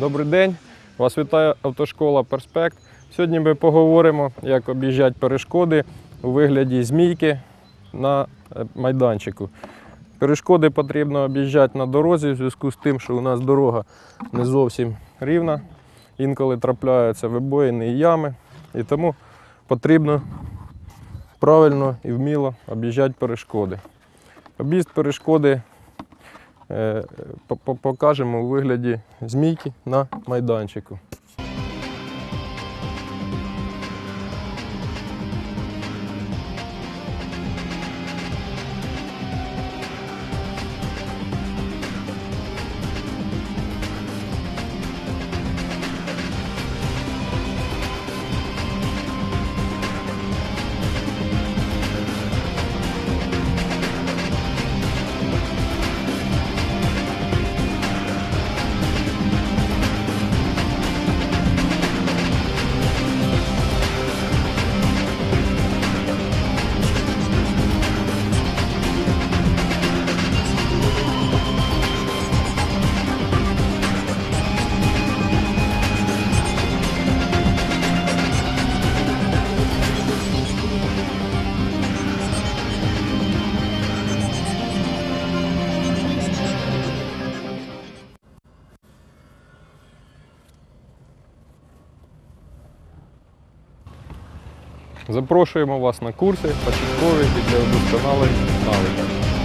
Добрий день. Вас вітає автошкола Перспект. Сьогодні ми поговоримо, як об'їжджати перешкоди у вигляді змійки на е, майданчику. Перешкоди потрібно об'їжджати на дорозі в зв'язку з тим, що у нас дорога не зовсім рівна. Інколи трапляються вибоїни і ями. І тому потрібно правильно і вміло об'їжджати перешкоди. Об'їзд перешкоди покажемо у вигляді змійки на майданчику. Запрошуємо вас на курси початкові для удосконалення навиків.